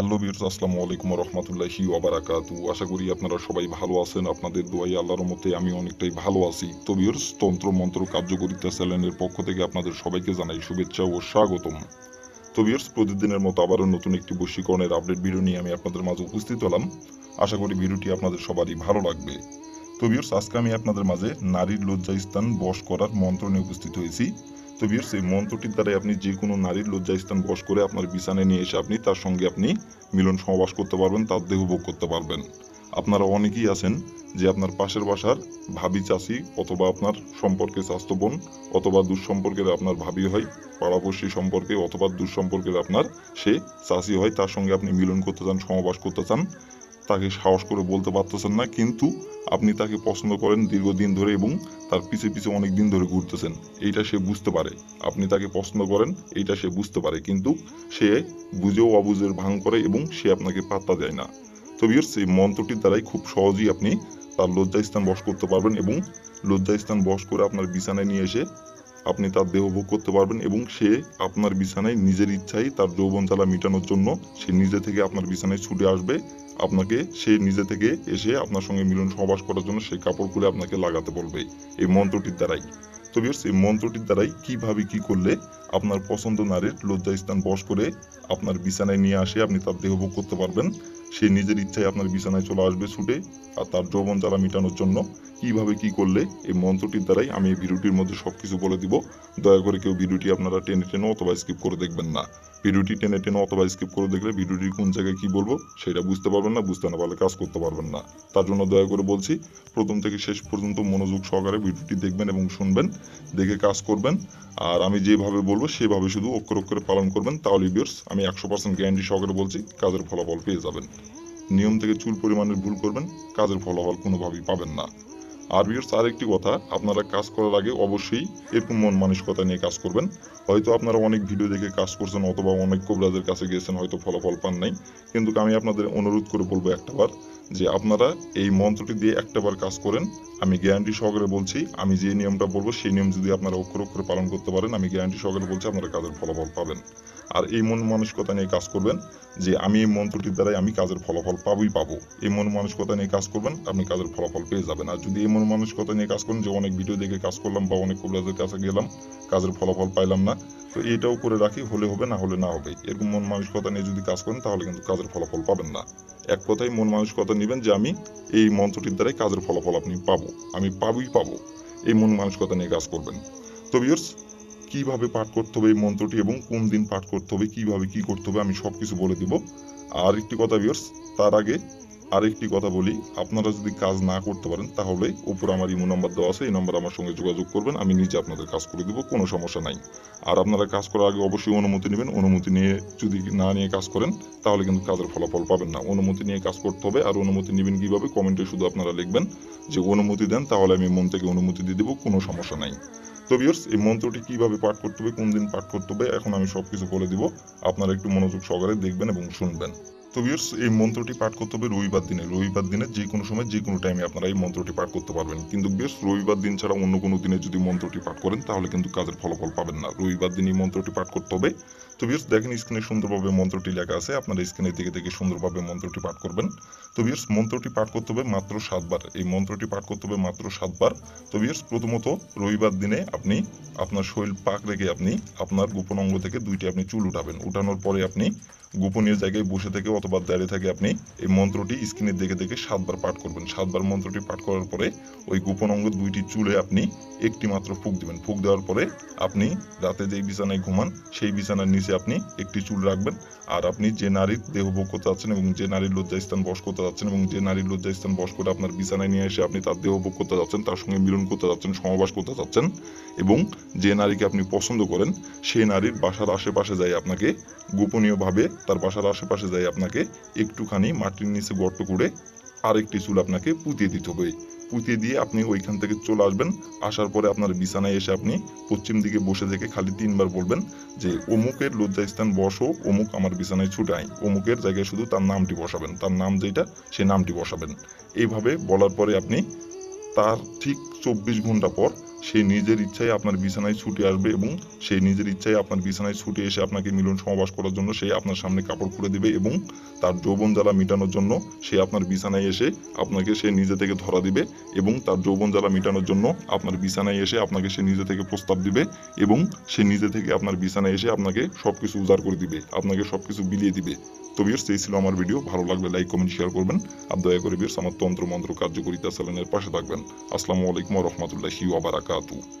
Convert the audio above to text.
Hello বিয়ার্স আসসালামু আলাইকুম রহমতুল্লাহি ওবারাকাতু আশা করি আপনারা সবাই ভালো আছেন, আপনাদের দোয়াই আল্লাহর মতে আমি অনেকটাই ভালো আছি। তো বিয়ার্স তন্ত্র মন্ত্র কার্যকরিতা চ্যানেলের পক্ষ থেকে আপনাদের সবাইকে জানাই শুভেচ্ছা ও স্বাগতম। তো বিয়ার্স প্রতিদিনের মতো আবারও নতুন একটি বশীকরণের আপডেট ভিডিও নিয়ে আমি আপনাদের মাঝে উপস্থিত হলাম। আশা করি ভিডিওটি আপনাদের সবারই ভালো লাগবে। তো বিয়ার্স আজকে আমি আপনাদের মাঝে নারীর লজ্জাস্থান বশ করার মন্ত্র নিয়ে উপস্থিত হয়েছি। তো এই মন্ত্রটির দ্বারাই আপনি যে কোনো নারীর লজ্জাস্থান বশ করে আপনার বিছানায় নিয়ে এসে আপনি তার সঙ্গে আপনি মিলন সমাবাস করতে পারবেন, তার দেহ ভোগ করতে পারবেন। আপনারা অনেকেই আছেন যে আপনার পাশের বাসার ভাবি চাষি অথবা আপনার সম্পর্কে স্বাস্থ্য বোন অথবা দুঃসম্পর্কের আপনার ভাবি হয়, পাড়াপড়শি সম্পর্কে অথবা দুঃসম্পর্কের আপনার সে চাষি হয়, তার সঙ্গে আপনি মিলন করতে চান সমাবাস করতে চান। তাকে সাহস করে বলতে পারতেছেন না, কিন্তু আপনি তাকে পছন্দ করেন দীর্ঘদিন ধরে এবং তার পিছে পিছে অনেক দিন ধরে ঘুরতেছেন। এইটা সে বুঝতে পারে। আপনি তাকে পছন্দ করেন, এইটা সে বুঝতে পারে। কিন্তু সে বুঝেও অবুঝের ভাঙ করে এবং সে আপনাকে পাত্তা দেয় না। তো বিয়ার্স এই মন্ত্রটির দ্বারাই খুব সহজেই আপনি তার লজ্জাস্থান বশ করতে পারবেন এবং লজ্জাস্থান বশ করে আপনার বিছানায় নিয়ে এসে আপনি তার দেহ ভোগ করতে পারবেন এবং সে আপনার বিছানায় নিজের ইচ্ছায় তার যৌবন জ্বালা মেটানোর জন্য সে নিজে থেকে আপনার বিছানায় ছুটে আসবে। আপনাকে সে নিজে থেকে এসে আপনার সঙ্গে মিলন সহবাস করার জন্য সেই কাপড় খুলে আপনাকে লাগাতে বলবে। এই মন্ত্রটির দ্বারাই। তো বিয়ার্স এই মন্ত্রটির দ্বারাই কীভাবে কি করলে আপনার পছন্দ নারীর লজ্জা স্থান বশ করে আপনার বিছানায় নিয়ে আসে, আপনি তার দেহ ভোগ করতে পারবেন। সে নিজের ইচ্ছায় আপনার বিছানায় চলে আসবে ছুটে আর তার যৌবন জ্বালা মেটানোর জন্য কীভাবে কি করলে এই মন্ত্রটির দ্বারাই আমি এই ভিডিওটির মধ্যে সব কিছু বলে দিব। দয়া করে কেউ ভিডিওটি আপনারা টেনে টেনে অথবা স্কিপ করে দেখবেন না। ভিডিওটি টেনে টেনে অথবা স্কিপ করে দেখলে ভিডিওটির কোন জায়গায় কি বলব সেটা বুঝতে পারবেন না, বুঝতে না পারলে কাজ করতে পারবেন না। তার জন্য দয়া করে বলছি, প্রথম থেকে শেষ পর্যন্ত মনোযোগ সহকারে ভিডিওটি দেখবেন এবং শুনবেন, দেখে কাজ করবেন। আর আমি যেভাবে বলব সেভাবে শুধু অক্ষর অক্ষরে পালন করবেন। তাহলে বিয়ার্স আমি একশো পার্সেন্ট গ্যারান্টি সহকারে বলছি, কাজের ফলাফল পেয়ে যাবেন। নিয়ম থেকে চুল পরিমাণের ভুল করবেন, কাজের ফলাফল কোনোভাবেই পাবেন না। আর বিয়ার্স আরেকটি কথা, আপনারা কাজ করার আগে অবশ্যই এরকম মন মানসিকতা নিয়ে কাজ করবেন। হয়তো আপনারা অনেক ভিডিও দেখে কাজ করছেন অথবা অনেক কোবরাজের কাছে গিয়েছেন, হয়তো ফলাফল পান নাই। কিন্তু আমি আপনাদের অনুরোধ করে বলব একটাবার যে আপনারা এই মন্ত্রটি দিয়ে একটাবার কাজ করেন, আমি গ্যারান্টি সহকারে বলছি, আমি যে নিয়মটা বলব, সেই নিয়ম যদি আপনারা অক্ষর অক্ষরে পালন করতে পারেন, আমি গ্যারান্টি সহকারে বলছি, আপনারা কাজের ফলাফল পাবেন। আর এই মন মানসিকতা নিয়ে কাজ করবেন, যে আমি এই মন্ত্রটির দ্বারাই আমি কাজের ফলাফল পাবই, পাবো। এই মন মানসিকতা নিয়ে কাজ করবেন, আপনি কাজের ফলাফল পেয়ে যাবেন। আর যদি এই মন মানসিকতা নিয়ে কাজ করেন, যে অনেক ভিডিও দেখে কাজ করলাম বা অনেক কবিরাজের কাছে গেলাম, কাজের ফলাফল পাইলাম না, তো এটাও করে রাখি, হলে হবে, না হলে না হবে। এরকম মন মানসিকতা নিয়ে যদি কাজ করেন, তাহলে কিন্তু কাজের ফলাফল পাবেন না। এক কথায় মন মানসিকতা নেবেন যে আমি এই মন্ত্রটির দ্বারাই কাজের ফলাফল আপনি পাবো, আমি পাবই পাবো। এই মন মানসিকতা নিয়ে কাজ করবেন। তো বিয়ার্স কীভাবে পাঠ করতে হবে এই মন্ত্রটি এবং কোন দিন পাঠ করতে হবে, কীভাবে কী করতে হবে, আমি সব কিছু বলে দিব। আর একটি কথা বিয়ার্স তার আগে আরেকটি কথা বলি, আপনারা যদি কাজ না করতে পারেন, তাহলে উপর আমার ইমো নাম্বার দেওয়া আছে, এই নাম্বার আমার সঙ্গে যোগাযোগ করবেন, আমি নিজে আপনাদের কাজ করে দেবো, কোনো সমস্যা নাই। আর আপনারা কাজ করার আগে অবশ্যই অনুমতি নেবেন, অনুমতি নিয়ে যদি না নিয়ে কাজ করেন, তাহলে কিন্তু কাজের ফলাফল পাবেন না। অনুমতি নিয়ে কাজ করতে হবে, আর অনুমতি নেবেন কীভাবে, কমেন্টে শুধু আপনারা লিখবেন যে অনুমতি দেন, তাহলে আমি মন থেকে অনুমতি দিয়ে দেবো, কোনো সমস্যা নাই। তো এই মন্ত্রটি কীভাবে পাঠ করতে হবে, কোন দিন পাঠ করতে হবে, এখন আমি সব কিছু বলে দিব, আপনারা একটু মনোযোগ সহকারে দেখবেন এবং শুনবেন। তো বিয়ার্স এই মন্ত্রটি পাঠ করতে হবে রবিবার দিনে। রবিবার দিনে যে কোনো সময়, যে কোনো টাইমে আপনারা এই মন্ত্রটি পাঠ করতে পারবেন। কিন্তু বিয়ার্স রবিবার দিন ছাড়া অন্য কোনো দিনে যদি মন্ত্রটি পাঠ করেন, তাহলে কিন্তু কাজের ফলাফল পাবেন না। রবিবার দিন এই মন্ত্রটি পাঠ করতে হবে। তো বিয়ার্স দেখেন স্ক্রিনে সুন্দরভাবে মন্ত্রটি লেখা আছে। আপনারা স্ক্রিনে দিকে দেখে সুন্দরভাবে মন্ত্রটি পাঠ করবেন। তো বিয়ার্স মন্ত্রটি পাঠ করতে হবে মাত্র সাতবার। এই মন্ত্রটি পাঠ করতে হবে মাত্র সাতবার। তো বিয়ার্স প্রথমত রবিবার দিনে আপনি আপনার শরীর পাক রেখে আপনি আপনার গোপন অঙ্গ থেকে দুইটি আপনি চুল উঠাবেন। উঠানোর পরে আপনি গোপনীয় জায়গায় বসে থেকে অথবা দাঁড়িয়ে থেকে আপনি এই মন্ত্রটি স্ক্রিনে দেখে দেখে সাতবার পাঠ করবেন। সাতবার মন্ত্রটি পাঠ করার পরে ওই গোপন অঙ্গ দুইটি চুলে আপনি একটি মাত্র ফুক দিবেন। ফুক দেওয়ার পরে আপনি রাতে যেই বিছানায় ঘুমান, সেই বিছানার নিচে আপনি একটি চুল রাখবেন। আর আপনি যে নারীর দেহ ভোগ করতে যাচ্ছেন এবং যে নারীর লজ্জাস্থান বস করতে যাচ্ছেন এবং যে নারীর লজ্জাস্থান বস করে আপনার বিছানায় নিয়ে এসে আপনি তার দেহ ভোগ করতে যাচ্ছেন, তার সঙ্গে মিলন করতে যাচ্ছেন, সমাবাস করতে যাচ্ছেন এবং যে নারীকে আপনি পছন্দ করেন, সেই নারীর বাসার আশেপাশে যাই আপনাকে গোপনীয়ভাবে তার বাসার আশেপাশে যাই আপনাকে একটুখানি মাটির নিচে গর্ত করে আরেকটি চুল আপনাকে পুঁতিয়ে দিতে হবে। পুঁতিয়ে দিয়ে আপনি ওইখান থেকে চলে আসবেন। আসার পরে আপনার বিছানায় এসে আপনি পশ্চিম দিকে বসে থেকে খালি তিনবার বলবেন যে, অমুকের লজ্জাস্থান বসো, অমুক আমার বিছানায় ছুটাই অমুকের জায়গায় শুধু তার নামটি বসাবেন। তার নাম যেটা সে নামটি বসাবেন। এইভাবে বলার পরে আপনি তার ঠিক চব্বিশ ঘণ্টা পর সে নিজের ইচ্ছায় আপনার বিছানায় ছুটে আসবে এবং সে নিজের ইচ্ছায় আপনার বিছানায় ছুটে এসে আপনাকে মিলন সমাবাস করার জন্য সে আপনার সামনে কাপড় খুলে দিবে এবং তার যৌবন জ্বালা মেটানোর জন্য সে আপনার বিছানায় এসে আপনাকে সে নিজে থেকে ধরা দিবে এবং তার যৌবন জ্বালা মেটানোর জন্য আপনার বিছানায় এসে আপনাকে সে নিজে থেকে প্রস্তাব দিবে এবং সে নিজে থেকে আপনার বিছানায় এসে আপনাকে সবকিছু উজাড় করে দিবে, আপনাকে সবকিছু বিলিয়ে দিবে। তো বিয়ার্স এই ছিল আমার ভিডিও ভালো লাগলে লাইক কমেন্ট শেয়ার করবেন আর দয়া করে বিয়ার্স আমার তন্ত্র মন্ত্র কার্যকরিতা চ্যানেলের পাশে থাকবেন। আসসালামু আলাইকুম রহমতুল্লাহি păcatul.